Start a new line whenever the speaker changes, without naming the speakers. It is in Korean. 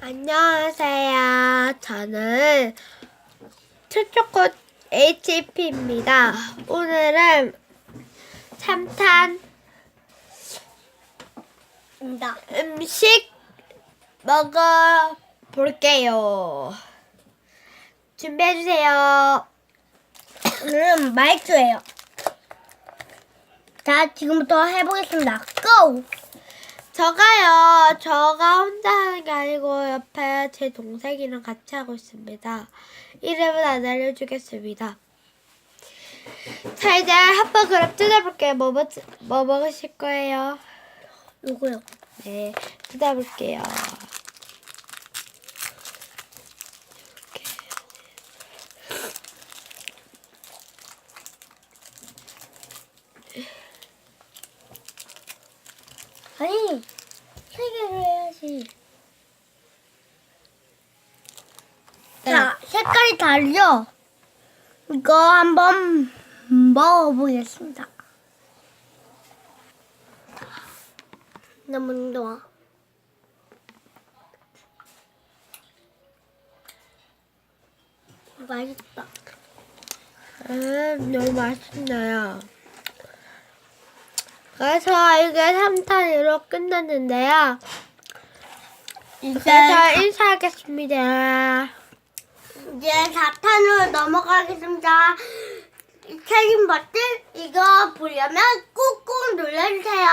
안녕하세요. 저는 초초코 HP입니다. 오늘은 3탄 음식 먹어 볼게요. 준비해주세요.
오늘은 말주예요. 자, 지금부터 해보겠습니다. 고!
저가요, 저가 혼자 하는 게 아니고 옆에 제 동생이랑 같이 하고 있습니다. 이름은 안 알려주겠습니다. 자, 이제 한번 그럼 뜯어볼게요. 뭐, 먹, 뭐 먹으실 거예요?
요거요.
네, 뜯어볼게요.
아니, 세 개로 해야지. 자, 색깔이 다르죠? 이거 한번 먹어보겠습니다. 너무 좋아. 맛있다.
음, 너무 맛있나요? 그래서 이게 3탄으로 끝났는데요. 그래서 인사하겠습니다.
이제 4탄으로 넘어가겠습니다. 책임 버튼 이거 보려면 꾹꾹 눌러주세요.